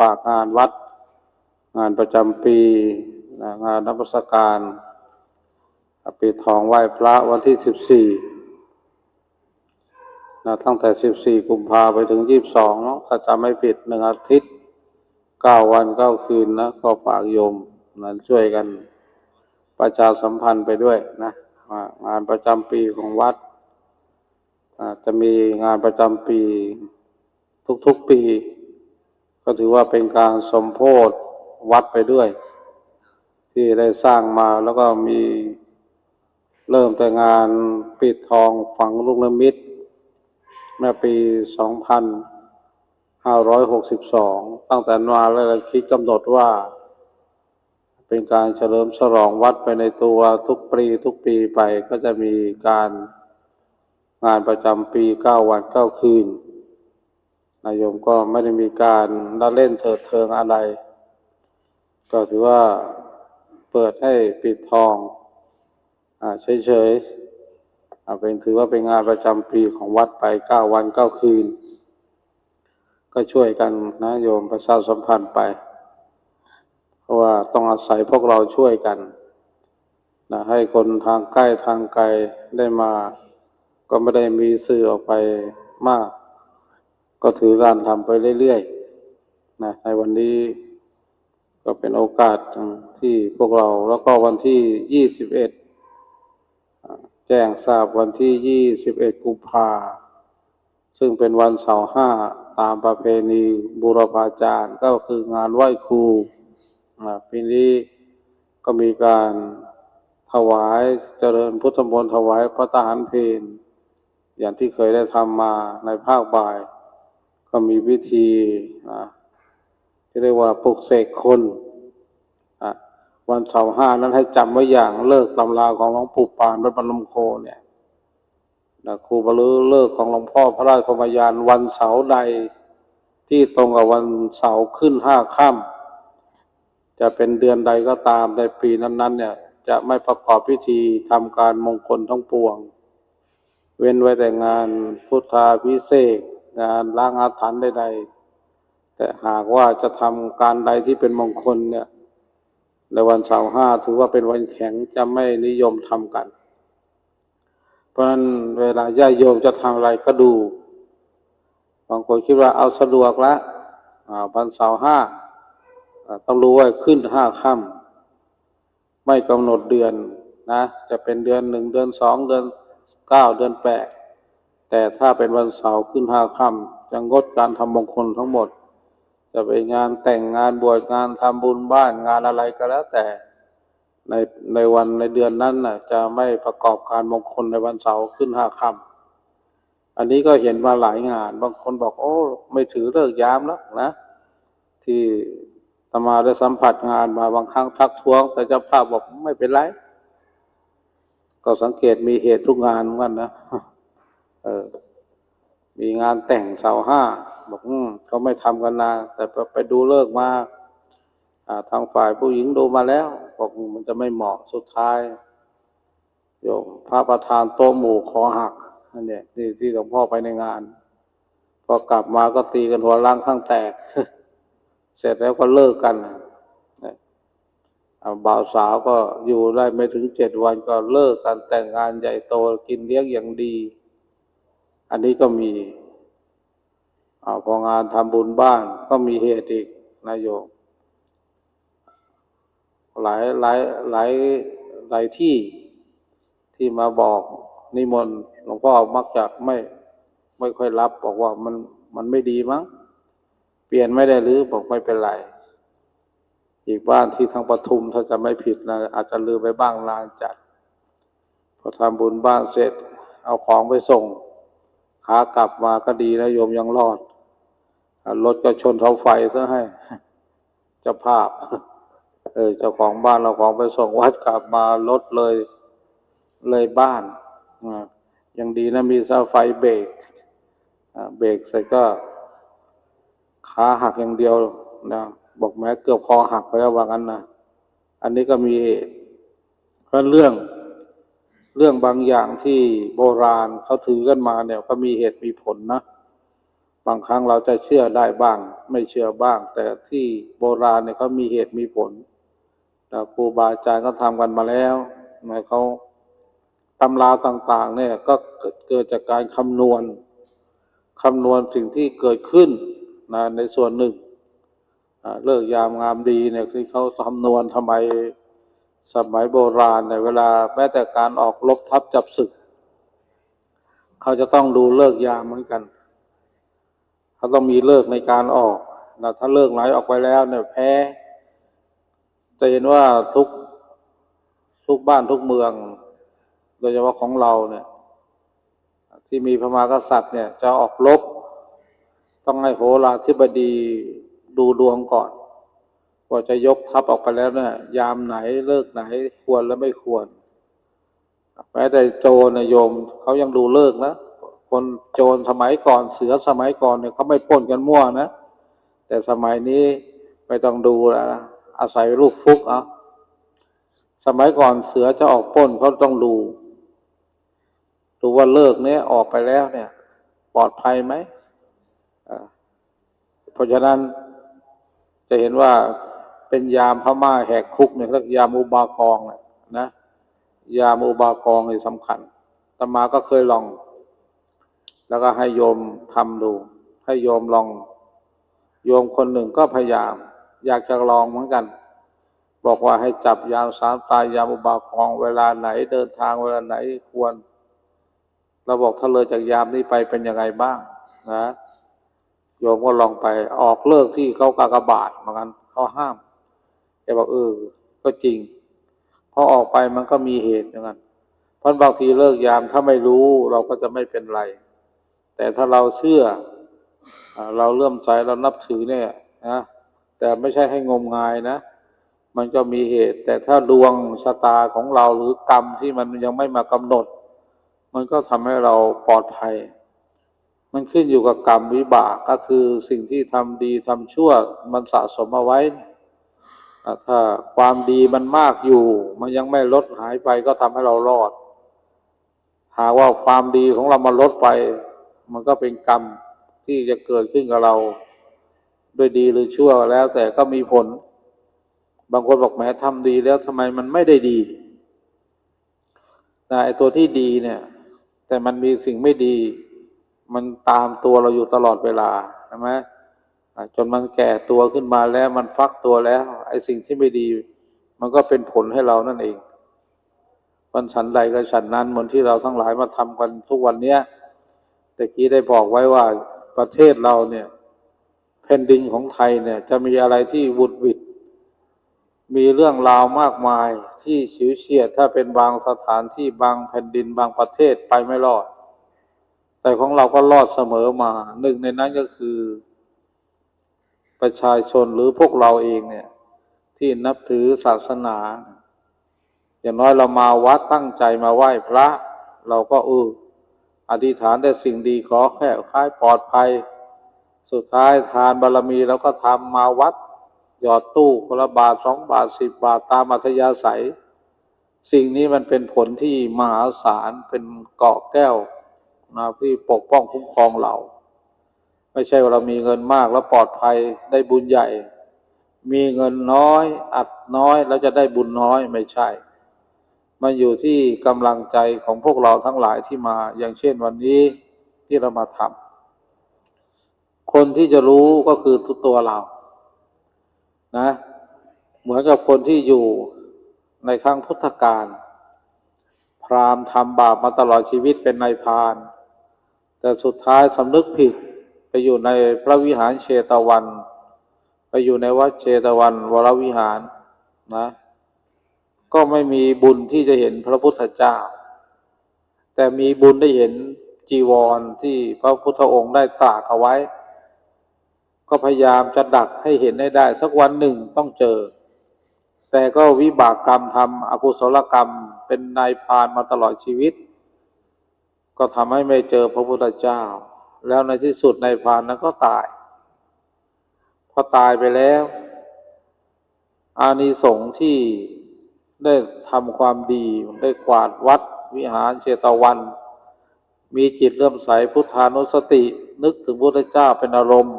ฝากงานวัด งานประจำปี งานนับสการปีทองไหว้พระวันที่สิบสี่นะตั้งแต่สิบสี่กุมภาไปถึงยี่สิบสองเนาะถ้าจำไม่ผิดหนึ่งอาทิตย์เก้าวันเก้าคืนนะก็ฝากโยมนะช่วยกันประชาสัมพันธ์ไปด้วยนะงานประจำปีของวัดจะมีงานประจำปีทุกๆปี ก็ถือว่าเป็นการสมโพธวัดไปด้วย ที่ได้สร้างมาแล้วก็มีเริ่มแต่งานปิดทองฝังลูกนิมิตเมื่อปี 2562 ตั้งแต่มาแล้วเราคิดกำหนดว่า เป็นการเฉลิมฉลองวัดไปในตัวทุกปีทุกปีไปก็จะมีการงานประจำปีเก้าวันเก้าคืน นายโยมก็ไม่ได้มีการละเล่นเถิดเทิงอะไร ก็ถือว่าเปิดให้ปิดทองอ่าเฉยๆอ่าเป็นถือว่าเป็นงานประจำปีของวัดไปเก้าวันเก้าคืน ก็ช่วยกันนะโยมประชาสัมพันธ์ไป เพราะว่าต้องอาศัยพวกเราช่วยกันนะให้คนทางใกล้ทางไกลได้มา ก็ไม่ได้มีสื่อออกไปมาก ก็ถือการทำไปเรื่อยๆนะในวันนี้ก็เป็นโอกาสที่พวกเราแล้วก็วันที่ยี่สิบเอ็ดแจ้งทราบวันที่ยี่สิบเอ็ดกุมภาซึ่งเป็นวันเสาร์ห้าตามประเพณีบูรพาจารย์ก็คืองานไหว้ครูปีนี้ก็มีการถวายเจริญพุทธมนต์ถวายพระทหารเพลอย่างที่เคยได้ทำมาในภาคบ่าย ก็มีพิธีที่เรียกว่าปลุกเสกคนวันเสาร์ห้านั้นให้จำไว้อย่างเลิกตำราของหลวงปู่ปานวัดบรรลมโคเนี่ยนะครูบรรลือเลิกของหลวงพ่อพระราชกรมยานวันเสาร์ใดที่ตรงกับวันเสาร์ขึ้นห้าค่ำจะเป็นเดือนใดก็ตามในปีนั้นๆเนี่ยจะไม่ประกอบพิธีทำการมงคลทั้งปวง เว้นไว้แต่งานพุทธาพิเศษ งานล้างอาถรรพ์ใดๆ แต่หากว่าจะทำการใดที่เป็นมงคลเนี่ย ในวันเสาร์ห้าถือว่าเป็นวันแข็งจะไม่นิยมทำกัน เพราะฉะนั้นเวลาญาติโยมจะทำอะไรก็ดูบางคนคิดว่าเอาสะดวกละวันเสาร์ห้าอ่าต้องรู้ว่าขึ้นห้าค่ำไม่กำหนดเดือนนะ จะเป็นเดือนหนึ่งเดือนสองเดือนเก้าเดือนแปด แต่ถ้าเป็นวันเสาร์ขึ้นห้าค่ำจะงดการทำมงคลทั้งหมด จะเป็นงานแต่งงานบวชงานทำบุญบ้านงานอะไรก็แล้วแต่ในในวันในเดือนนั้นน่ะจะไม่ประกอบการมงคลในวันเสาร์ขึ้นห้าค่ำอันนี้ก็เห็นมาหลายงาน บางคนบอกโอ้ไม่ถือเลิกยามแล้วนะ ที่ตมาได้สัมผัสงานมาบางครั้งทักท้วงแต่เจ้าภาพบอกไม่เป็นไร ก็สังเกตมีเหตุทุกงานเหมือนกันนะ เออ มีงานแต่งสาวห้า บอกอืมเขาไม่ทำกันนานแต่ไปไปดูเลิกมาทางฝ่ายผู้หญิงดูมาแล้วบอกมันจะไม่เหมาะสุดท้ายโยมพระประธานโต๊ะหมู่คอหักนั่นเนี่ยที่ที่หลวงพ่อไปในงาน พอกลับมาก็ตีกันหัวล้างข้างแตก เสร็จแล้วก็เลิกกันนะอ่าบ่าวสาวก็อยู่ได้ไม่ถึงเจ็ดวันก็เลิกกันแต่งงานใหญ่โตกินเลี้ยงอย่างดี อันนี้ก็มีอพองานทำบุญบ้านก็มีเหตุอีกนายโยมหลายหลายหลายหลายที่ที่มาบอกนิมนต์หลวงพ่อมักจะไม่ไม่ค่อยรับบอกว่ามันมันไม่ดีมั้ง เปลี่ยนไม่ได้หรือบอกไม่เป็นไรอีกบ้านที่ทางปทุมถ้าจะไม่ผิดนะอาจจะลืมไปบ้างลานจัด พอทำบุญบ้านเสร็จ เอาของไปส่ง ขากลับมาก็ดีนะโยมยังรอดรถก็ชนเสาไฟซะให้เจ้าภาพ เออเจ้าของบ้านเราของไปส่งวัดกลับมารถเลยเลยบ้านยังดีนะมีเสาไฟเบรกเบรกเสร็จก็ขาหักอย่างเดียวนะบอกแม้เกือบคอหักไปแล้วว่างั้นนะอันนี้ก็มีเหตุเพราะเรื่อง เรื่องบางอย่างที่โบราณเขาถือกันมาเนี่ยก็มีเหตุมีผลนะ บางครั้งเราจะเชื่อได้บ้าง ไม่เชื่อบ้าง แต่ที่โบราณเนี่ยเขามีเหตุมีผลครูบาอาจารย์ก็ทำกันมาแล้วนะเขาตำราต่าง ๆ เนี่ยก็เกิดจากการคำนวณคำนวณสิ่งที่เกิดขึ้นนะในส่วนหนึ่งเลิกยามงามดีเนี่ยที่เขาคำนวณทำไม สมัยโบราณเนี่ยเวลาแม้แต่การออกรบทัพจับศึก เขาจะต้องดูเลิกยามเหมือนกัน เขาต้องมีเลิกในการออกนะถ้าเลิกไหลออกไปแล้วเนี่ยแพ้จะเห็นว่าทุกทุกบ้านทุกเมือง โดยเฉพาะของเราเนี่ย ที่มีพระมหากษัตริย์เนี่ย จะออกรบต้องให้โหราธิบดีดูดวงก่อน ว่าจะยกทัพออกไปแล้วเนี่ยยามไหนเลิกไหนควรและไม่ควรแม้แต่โจรนะโยมเขายังดูเลิกนะคนโจรสมัยก่อนเสือสมัยก่อนเนี่ยเขาไม่ปล้นกันมั่วนะแต่สมัยนี้ไม่ต้องดูแล้วนะอาศัยลูกฟุกเอาสมัยก่อนเสือจะออกปล้นเขาต้องดูดูว่าเลิกเนี้ยออกไปแล้วเนี่ย ปลอดภัยไหมเพราะฉะนั้นจะเห็นว่า เป็นยามพม่าแหกคุกเนี่ยเรียกยามอุบากองน่ะนะยามอุบากองนี่สำคัญตมาก็เคยลอง แล้วก็ให้โยมทำดู ให้โยมลอง โยมคนหนึ่งก็พยายาม อยากจะลองเหมือนกัน บอกว่าให้จับยามสามตายยามอุบากอง เวลาไหนเดินทางเวลาไหนควรเราบอกถ้าเลยจากยามนี้ไปเป็นยังไงบ้างนะโยมก็ลองไปออกเลิกที่เขากากบาทเหมือนกันเขาห้าม แกบอกเออ ก็จริงพอออกไปมันก็มีเหตุอย่างนั้นเพราะบางทีเลิกยามถ้าไม่รู้เราก็จะไม่เป็นไร แต่ถ้าเราเชื่อเราเลื่อมใสเรานับถือเนี่ยนะแต่ไม่ใช่ให้งมงายนะ มันก็มีเหตุ แต่ถ้าดวงชะตาของเราหรือกรรมที่มันยังไม่มากำหนด มันก็ทำให้เราปลอดภัย มันขึ้นอยู่กับกรรมวิบากก็คือสิ่งที่ทำดีทำชั่วมันสะสมเอาไว้ ถ้าความดีมันมากอยู่ มันยังไม่ลดหายไปก็ทำให้เรารอด หากว่าความดีของเรามันลดไป มันก็เป็นกรรมที่จะเกิดขึ้นกับเรา ด้วยดีหรือชั่วแล้ว แต่ก็มีผล บางคนบอกแหมทำดีแล้วทำไมมันไม่ได้ดีนะไอตัวที่ดีเนี่ย แต่มันมีสิ่งไม่ดี มันตามตัวเราอยู่ตลอดเวลาใช่ไหม จนมันแก่ตัวขึ้นมาแล้วมันฟักตัวแล้ว ไอ้สิ่งที่ไม่ดี มันก็เป็นผลให้เรานั่นเองวันฉันใดก็ฉันนั้นเหมือนที่เราทั้งหลายมาทำกันทุกวันเนี้ยแต่กี้ได้บอกไว้ว่าประเทศเราเนี่ยแผ่นดินของไทยเนี่ย จะมีอะไรที่วุดวิดมีเรื่องราวมากมายที่ฉิวเฉียดถ้าเป็นบางสถานที่บางแผ่นดินบางประเทศไปไม่รอด แต่ของเราก็รอดเสมอมา หนึ่งในนั้นก็คือ ประชาชนหรือพวกเราเองเนี่ย ที่นับถือศาสนา อย่างน้อยเรามาวัดตั้งใจมาไหว้พระ เราก็เอออธิษฐานได้สิ่งดีขอแค่คล้ายปลอดภัย สุดท้ายทานบารมีเราก็ทำมาวัด หยอดตู้คนละบาทสองบาทสิบบาทตามอัธยาศัย สิ่งนี้มันเป็นผลที่มหาศาลเป็นเกาะแก้วนะที่ปกป้องคุ้มครองเรา ไม่ใช่ว่าเรามีเงินมากแล้วปลอดภัยได้บุญใหญ่ มีเงินน้อย อัดน้อยแล้วจะได้บุญน้อยไม่ใช่ มันอยู่ที่กำลังใจของพวกเราทั้งหลายที่มา อย่างเช่นวันนี้ที่เรามาทำคนที่จะรู้ก็คือตัวเรา นะ เหมือนกับคนที่อยู่ในครั้งพุทธกาลพราหมณ์ทำบาปมาตลอดชีวิตเป็นนายพาน แต่สุดท้ายสำนึกผิด ไปอยู่ในพระวิหารเชตวัน ไปอยู่ในวัดเชตวัน วรวิหารนะ ก็ไม่มีบุญที่จะเห็นพระพุทธเจ้า แต่มีบุญได้เห็นจีวรที่พระพุทธองค์ได้ตากเอาไว้ ก็พยายามจะดักให้เห็นให้ได้ สักวันหนึ่งต้องเจอ แต่ก็วิบากกรรมทำอกุศลกรรมเป็นนายพานมาตลอดชีวิต ก็ทำให้ไม่เจอพระพุทธเจ้า แล้วในที่สุดในพานนั้นก็ตาย พอตายไปแล้ว อานิสงส์ที่ได้ทำความดีได้กวาดวัดวิหารเชตวัน มีจิตเลื่อมใสพุทธานุสติ นึกถึงพระพุทธเจ้าเป็นอารมณ์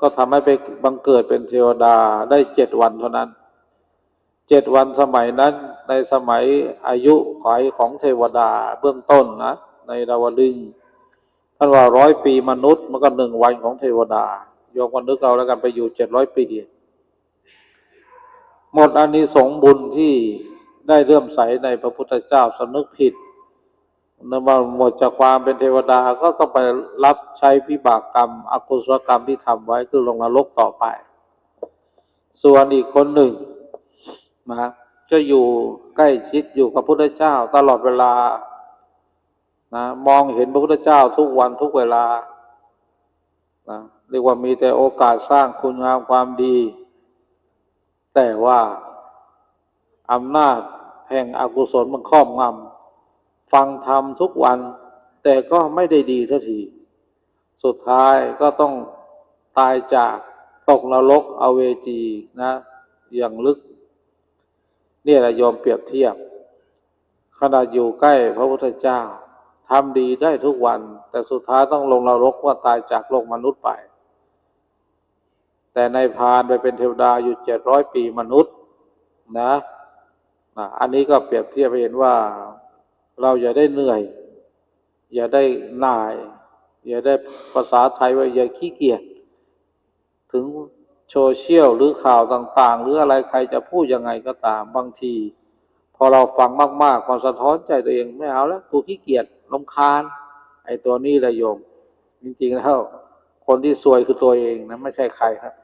ก็ทำให้ไปบังเกิดเป็นเทวดาได้เจ็ดวันเท่านั้นเจ็ดวันสมัยนั้นในสมัยอายุขอยของเทวดาเบื้องต้นนะในดาวดึงส์ ท่านว่าร้อยปีมนุษย์มันก็หนึ่งวันของเทวดาโยมกันนึกเอาแล้วกันไปอยู่เจ็ดร้อยปี หมดอานิสงส์บุญที่ได้เลื่อมใสในพระพุทธเจ้าสำนึกผิดนื่องว่าหมดจากความเป็นเทวดาก็ต้องไปรับใช้พิบากกรรมอกุศลกรรมที่ทำไว้คือลงนรกต่อไป ส่วนอีกคนหนึ่งนะก็อยู่ใกล้ชิดอยู่กับพระพุทธเจ้าตลอดเวลา นะมองเห็นพระพุทธเจ้าทุกวันทุกเวลานะเรียกว่ามีแต่โอกาสสร้างคุณงามความดี แต่ว่าอำนาจแห่งอกุศลมันครอบงำฟังธรรมทุกวัน แต่ก็ไม่ได้ดีสักทีสุดท้ายก็ต้องตายจากตกนรกอเวจีนะ อย่างลึก เนี่ยแหละโยมเปรียบเทียบขนาดอยู่ใกล้พระพุทธเจ้า ทำดีได้ทุกวัน แต่สุดท้ายต้องลงนรกว่าตายจากโลกมนุษย์ไป แต่ในพานไปเป็นเทวดาอยู่เจ็ดร้อยปีมนุษย์นะนะอันนี้ก็เปรียบเทียบให้เห็นว่า เราอย่าได้เหนื่อย อย่าได้น่าย อย่าได้ภาษาไทยว่าอย่าขี้เกียจถึงโซเชียลหรือข่าวต่าง ๆ หรืออะไรใครจะพูดยังไงก็ตามบางที พอเราฟังมาก ๆ ความสะท้อนใจตัวเองไม่เอาแล้วกูขี้เกียจ ลำคาญ ไอ้ตัวนี้แหละโยม จริงๆแล้วคนที่ซวยคือตัวเองนะไม่ใช่ใครครับ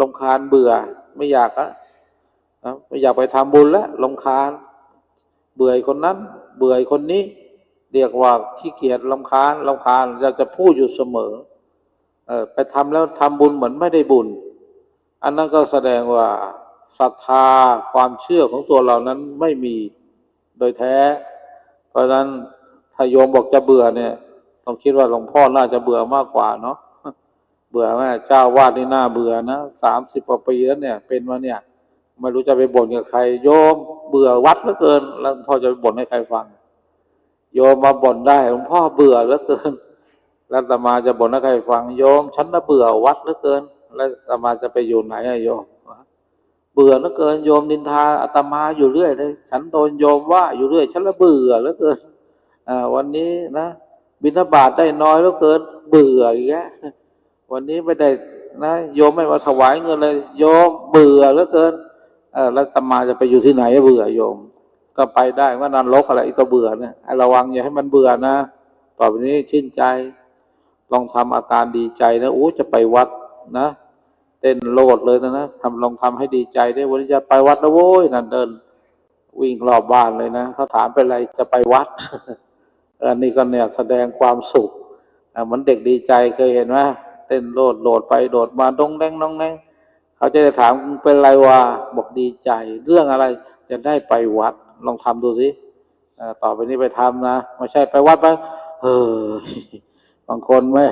ลำคาญเบื่อไม่อยากอะนะไม่อยากไปทำบุญแล้วลำคาญ เบื่อคนนั้น เบื่อคนนี้ เรียกว่าขี้เกียจลำคาญลำคาญเราจะพูดอยู่เสมอ เออไปทำแล้วทำบุญเหมือนไม่ได้บุญ อันนั้นก็แสดงว่าศรัทธาความเชื่อของตัวเรานั้นไม่มีโดยแท้ เพราะฉะนั้น ถ้าโยมบอกจะเบื่อเนี่ยต้องคิดว่าหลวงพ่อน่าจะเบื่อมากกว่าเนาะเบื่อแม่เจ้าวาดนี่น่าเบื่อนะสามสิบกว่าปีแล้วเนี่ย เป็นมาเนี่ยไม่รู้จะไปบ่นกับใคร โยมเบื่อวัดเหลือเกิน แล้วพ่อจะไปบ่นให้ใครฟัง โยมมาบ่นได้หลวงพ่อเบื่อเหลือเกิน แล้วอาตมาจะบ่นให้ใครฟัง โยมฉันน่ะเบื่อวัดเหลือเกิน แล้วอาตมาจะไปอยู่ไหนอะโยมเบื่อเหลือเกิน โยมนินทาอาตมาอยู่เรื่อยเลย ฉันโดนโยมว่าอยู่เรื่อย ฉันละเบื่อเหลือเกิน วันนี้นะบิณฑบาตได้น้อยเหลือเกินเบื่ออีกแล้ววันนี้ไม่ได้นะโยมไม่มาถวายเงินเลย โยมเบื่อเหลือเกินแล้วตมาจะไปอยู่ที่ไหนเบื่อโยม ก็ไปได้ว่านรกอะไรก็เบื่อนี่ยให้ระวังอย่าให้มันเบื่อนะต่อไปนี้ชื่นใจ ลองทำอาการดีใจนะโอ้จะไปวัดนะเต้นโลดเลยนะนะทำลองทำให้ดีใจได้วันนี้จะไปวัดแล้วโว้ยนั่นเดิน วิ่งรอบบ้านเลยนะเขาถามเป็นไรจะไปวัด อันนี้ก็เนี่ยแสดงความสุขเหมือนเด็กดีใจเคยเห็นไหมเต้นโลดโลดไปโดดมาดงแดงน้องแดงเขาจะถามเป็นไรวะบอกดีใจ เรื่องอะไรจะได้ไปวัด ลองทำดูสิต่อไปนี้ไปทำนะไม่ใช่ไปวัดไปเออบางคนไม่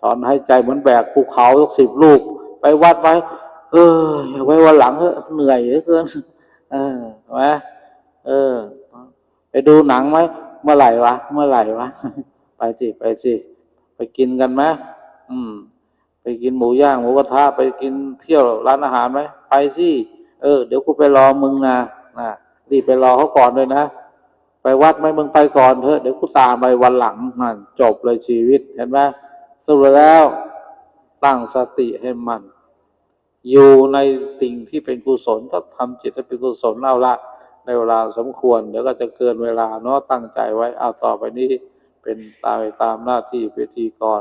ถอนให้ใจเหมือนแบกภูเขาสักสิบลูก ไปวัดไปเออไว้วันหลังเถอเหนื่อยเหลือเกินเออไหมเออ ไปดูหนังไหม เมื่อไหร่วะ เมื่อไหร่วะ ไปสิ ไปสิ ไปกินกันไหมอืม ไปกินหมูย่างหมูกระทะไปกินเที่ยวร้านอาหารไหมไปสิเออ เดี๋ยวกูไปรอมึงนะนะรีบไปรอเขาก่อนเลยนะไปวัดไหมมึงไปก่อนเถอะเดี๋ยวกูตามไปวันหลังนั่นจบเลยชีวิตเห็นไหมสรุปแล้วตั้งสติให้มัน อยู่ในสิ่งที่เป็นกุศลก็ทำจิตให้เป็นกุศลเอาละ ในเวลาสมควร เดี๋ยวก็จะเกินเวลาเนาะตั้งใจไว้เอาต่อไปนี้เป็นตามตามหน้าที่พิธีกร